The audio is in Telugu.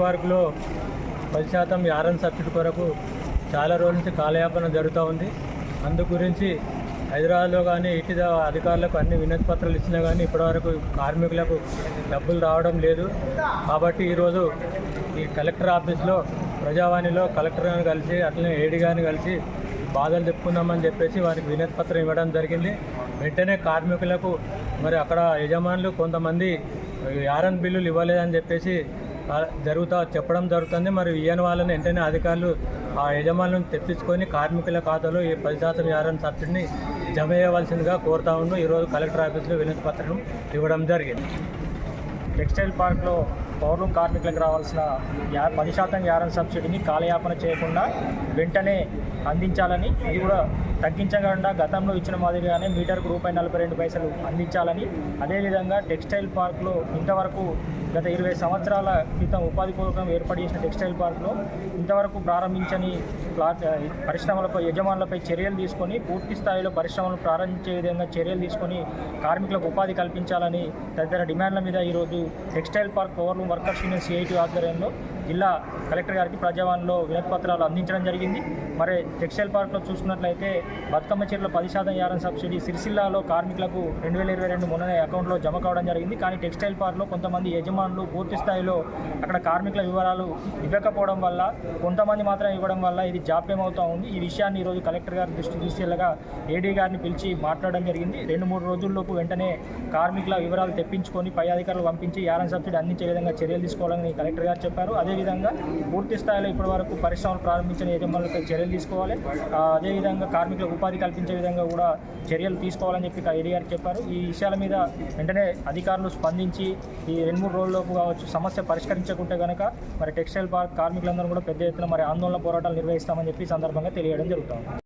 పార్కులో పది శాతం యారన్ సబ్సిడీ కొరకు చాలా రోజుల నుంచి కాలయాపన జరుగుతూ ఉంది. అందు గురించి హైదరాబాద్లో కానీ ఇటు అధికారులకు అన్ని వినతి పత్రాలు ఇచ్చినా కానీ ఇప్పటివరకు కార్మికులకు డబ్బులు రావడం లేదు. కాబట్టి ఈరోజు ఈ కలెక్టర్ ఆఫీస్లో ప్రజావాణిలో కలెక్టర్ గారిని కలిసి అట్లనే ఏడి గారిని కలిసి బాధలు చెప్పుకుందామని చెప్పేసి వారికి వినతి పత్రం ఇవ్వడం జరిగింది. వెంటనే కార్మికులకు మరి అక్కడ యజమానులు కొంతమంది ఆర్ఎన్ బిల్లులు ఇవ్వలేదని చెప్పేసి జరుగుతా చెప్పడం జరుగుతుంది. మరి ఇయ్యని వాళ్ళని వెంటనే అధికారులు ఆ యజమానులను తెప్పించుకొని కార్మికుల ఖాతాలో ఈ పది శాతం యారన్ సబ్సిడీని జమ చేయవలసిందిగా కోరుతా ఉన్నాం ఈరోజు కలెక్టర్ ఆఫీస్లో వినతి పత్రం ఇవ్వడం జరిగింది. టెక్స్టైల్ పార్క్లో పౌరులు కార్మికులకు రావాల్సిన యా పది శాతం యారం సబ్సిడీని కాలయాపన చేయకుండా వెంటనే అందించాలని అది కూడా తగ్గించకుండా గతంలో ఇచ్చిన మాదిరిగానే మీటర్కు రూపాయి నలభై రెండు పైసలు అందించాలని అదేవిధంగా టెక్స్టైల్ పార్క్లో ఇంతవరకు గత ఇరవై సంవత్సరాల క్రితం ఉపాధి పూర్వకం ఏర్పాటు చేసిన టెక్స్టైల్ పార్క్లో ఇంతవరకు ప్రారంభించని ప్లాట్ పరిశ్రమలపై యజమానులపై చర్యలు తీసుకొని పూర్తి స్థాయిలో పరిశ్రమలు ప్రారంభించే విధంగా చర్యలు తీసుకొని కార్మికులకు ఉపాధి కల్పించాలని తదితర డిమాండ్ల మీద ఈరోజు టెక్స్టైల్ పార్క్ పౌరులు వర్కర్స్ యూనియన్ సిఐటి ఆధ్వర్యంలో జిల్లా కలెక్టర్ గారికి ప్రజావాణిలో వినతి పత్రాలు అందించడం జరిగింది. మరి టెక్స్టైల్ పార్క్లో చూసుకున్నట్లయితే బతుకమ్మ చీరలో పది శాతం యారం సబ్సిడీ సిరిసిల్లాలో కార్మికులకు రెండు వేల ఇరవై రెండు మొన్ననే అకౌంట్లో జమ కావడం జరిగింది. కానీ టెక్స్టైల్ పార్క్లో కొంతమంది యజమానులు పూర్తి స్థాయిలో అక్కడ కార్మికుల వివరాలు ఇవ్వకపోవడం వల్ల కొంతమంది మాత్రం ఇవ్వడం వల్ల ఇది జాప్యం అవుతూ ఉంది. ఈ విషయాన్ని ఈరోజు కలెక్టర్ గారి దృష్టి తీసుకెళ్ళగా ఏడీ గారిని పిలిచి మాట్లాడడం జరిగింది. రెండు మూడు రోజుల్లోపు వెంటనే కార్మికుల వివరాలు తెప్పించుకొని పై అధికారులు పంపించి యారం సబ్సిడీ అందించే విధంగా చర్యలు తీసుకోవాలని కలెక్టర్ గారు చెప్పారు. అదేవిధంగా పూర్తి స్థాయిలో ఇప్పటి వరకు పరిశ్రమలు ప్రారంభించిన యజమానులపై చర్యలు తీసుకోవాలి. అదేవిధంగా కార్మికులకు ఉపాధి కల్పించే విధంగా కూడా చర్యలు తీసుకోవాలని చెప్పి ఏడీ గారు చెప్పారు. ఈ విషయాల మీద వెంటనే అధికారులు స్పందించి ఈ రెండు మూడు రోజుల్లోపు కావచ్చు సమస్య పరిష్కరించకుంటే కనుక మరి టెక్స్టైల్ పార్క్ కార్మికులందరూ కూడా పెద్ద ఎత్తున మరి ఆందోళన పోరాటాలు నిర్వహిస్తామని చెప్పి సందర్భంగా తెలియడం జరుగుతుంది.